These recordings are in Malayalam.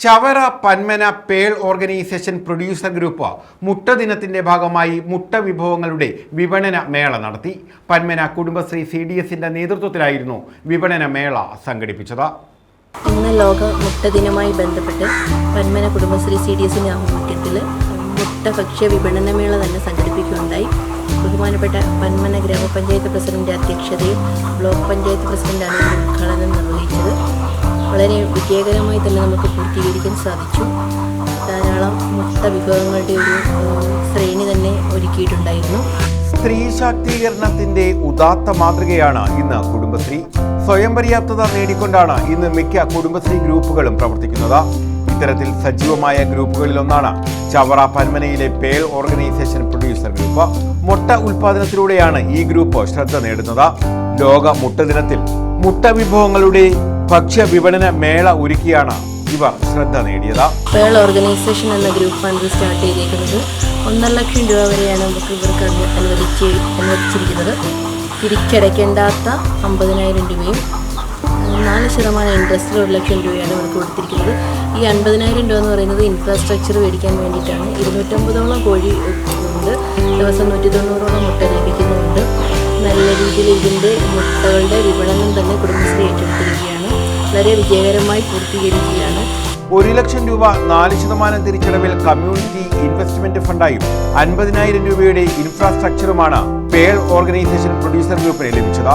Chavara Panmana pearl organisation producer group മുട്ട ദിനത്തിന്റെ ഭാഗമായി മുട്ട വിഭവങ്ങളുടെ വിപണന മേള നടത്തി. പന്മന കുടുംബശ്രീ സി ഡി എസിന്റെ നേതൃത്വത്തിലായിരുന്നു വിപണന മേള സംഘടിപ്പിച്ചത്. ഇന്ന് ലോക മുട്ട ദിനമായി ബന്ധപ്പെട്ട് പന്മന കുടുംബശ്രീ സി ഡി എസിന്റെ ആഭിമുഖ്യത്തിൽ മുട്ട ഭക്ഷ്യ വിപണന മേള തന്നെ സംഘടിപ്പിക്കുകയുണ്ടായി. ബഹുമാനപ്പെട്ട പന്മന ഗ്രാമപഞ്ചായത്ത് പ്രസിഡന്റ് അധ്യക്ഷതയിൽ ബ്ലോക്ക് പഞ്ചായത്ത് വളരെ വിജയകരമായി തന്നെ നമുക്ക് പൂർത്തീകരിക്കാൻ സാധിച്ചു. ധാരാളം മുട്ട വിഭവങ്ങളുടെ ഒരു ശ്രേണി തന്നെ ഒരുക്കിയിട്ടുണ്ടായിരുന്നു. സ്ത്രീ ശാക്തീകരണത്തിന്റെ ഉദാത്ത മാതൃകയാണ് ഇന്ന് കുടുംബശ്രീ. സ്വയം പര്യാപ്തത നേടിക്കൊണ്ടാണ് ഇന്ന് മിക്ക കുടുംബശ്രീ ഗ്രൂപ്പുകളും പ്രവർത്തിക്കുന്നത്. ഇത്തരത്തിൽ സജീവമായ ഗ്രൂപ്പുകളിലൊന്നാണ് ചവറ പന്മനയിലെ പേൾ ഓർഗനൈസേഷൻ പ്രൊഡ്യൂസർ ഗ്രൂപ്പ്. മുട്ട ഉൽപാദനത്തിലൂടെയാണ് ഈ ഗ്രൂപ്പ് ശ്രദ്ധ നേടുന്നത്. ലോക മുട്ട ദിനത്തിൽ മുട്ട വിഭവങ്ങളുടെ ഭക്ഷ്യ വിപണന മേള ഒരുക്കിയാണ് ഇവർ ശ്രദ്ധ നേടിയത്. ഓർഗനൈസേഷൻ എന്ന ഗ്രൂപ്പ് ഫണ്ട് സ്റ്റാർട്ട് ചെയ്തിരിക്കുന്നത് ഒന്നര ലക്ഷം രൂപ വരെയാണ് നമുക്ക് ഇവർക്ക് അനു- അനുവദിച്ച് അനുവദിച്ചിരിക്കുന്നത്. തിരിച്ചടയ്ക്കേണ്ടാത്ത അമ്പതിനായിരം രൂപയും നാല് ശതമാനം ഇൻട്രസ്റ്റിൽ ഒരു ലക്ഷം രൂപയാണ് ഇവർക്ക് കൊടുത്തിരിക്കുന്നത്. ഈ അൻപതിനായിരം രൂപ എന്ന് പറയുന്നത് ഇൻഫ്രാസ്ട്രക്ചർ മേടിക്കാൻ വേണ്ടിയിട്ടാണ്. ഇരുന്നൂറ്റമ്പതോളം കോഴി ഉണ്ട്. ദിവസം നൂറ്റി തൊണ്ണൂറോളം മുട്ട ലഭിക്കുന്നുണ്ട്. നല്ല രീതിയിൽ ഇതിന്റെ മുട്ടകളുടെ വിപണനം തന്നെ കുടുംബശ്രീ വളരെ വിജയകരമായി പൂർത്തീകരിക്കുകയാണ്. ഒരു ലക്ഷം രൂപ നാല് ശതമാനം തിരിച്ചടവിൽ കമ്മ്യൂണിറ്റി ഇൻവെസ്റ്റ്മെന്റ് ഫണ്ടായും അൻപതിനായിരം രൂപയുടെ ഇൻഫ്രാസ്ട്രക്ചറുമാണ് പേൾ ഓർഗനൈസേഷൻ പ്രൊഡ്യൂസർ ഗ്രൂപ്പിന് ലഭിച്ചത്.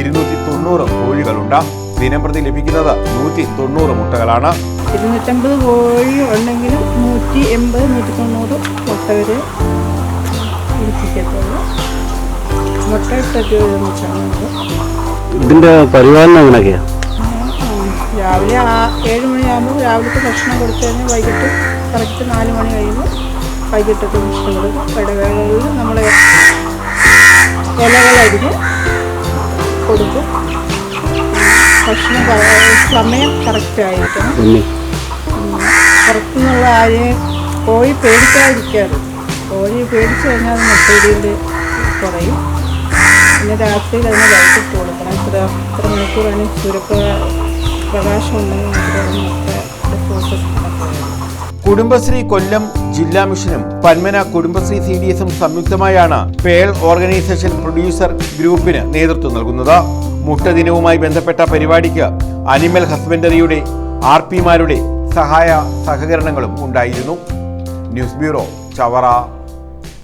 ഇരുന്നൂറ്റി തൊണ്ണൂറ് കോഴികളുണ്ട്. ദിനംപ്രതി ലഭിക്കുന്നത് നൂറ്റി തൊണ്ണൂറ് മുട്ടകളാണ്. ഇരുന്നൂറ്റമ്പത് കോഴി ഉണ്ടെങ്കിലും നൂറ്റി എൺപത് നൂറ്റി തൊണ്ണൂറ് മുട്ട വരെ ഇരിപ്പിക്കത്തുള്ളൂ മുട്ട ഇട്ടൊക്കെ ഇതിന്റെ പരിപാലനം എങ്ങനെയൊക്കെയാ? രാവിലെ ആ ഏഴ് മണിയാകുമ്പോൾ രാവിലത്തെ ഭക്ഷണം കൊടുത്തു കഴിഞ്ഞാൽ വൈകിട്ട് കറക്റ്റ് നാല് മണി കഴിയുമ്പോൾ വൈകിട്ടത്തെ ഭക്ഷണം കൊടുക്കും ഇടവേളകളിൽ നമ്മൾ ഇലകളരിഞ്ഞ് കൊടുക്കും ഭക്ഷണം സമയം കറക്റ്റ് ആയിരിക്കണം ഉണ്ണി പുറത്തുനിന്നുള്ള ആരെയും കോഴി പേടിക്കാതിരിക്കാറ്. കോഴി പേടിച്ചു കഴിഞ്ഞാൽ അത് മുട്ടയിടിയിൽ കുറയും. പിന്നെ രാത്രിയിൽ അതിന് ലൈറ്റ് ഇട്ട് കൊടുക്കണം. ഇത്ര ഇത്ര മണിക്കൂറാണ് അതിന് സൂര്യപ്ര കുടുംബശ്രീ കൊല്ലം ജില്ലാ മിഷനും പന്മന കുടുംബശ്രീ സി ഡി എസും സംയുക്തമായാണ് പേൾ ഓർഗനൈസേഷൻ പ്രൊഡ്യൂസർ ഗ്രൂപ്പിന് നേതൃത്വം നൽകുന്നത്. മുട്ട ദിനവുമായി ബന്ധപ്പെട്ട പരിപാടിക്ക് അനിമൽ ഹസ്ബൻഡറിയുടെ ആർ പിമാരുടെ സഹായ സഹകരണങ്ങളും ഉണ്ടായിരുന്നു. News bureau Chavara.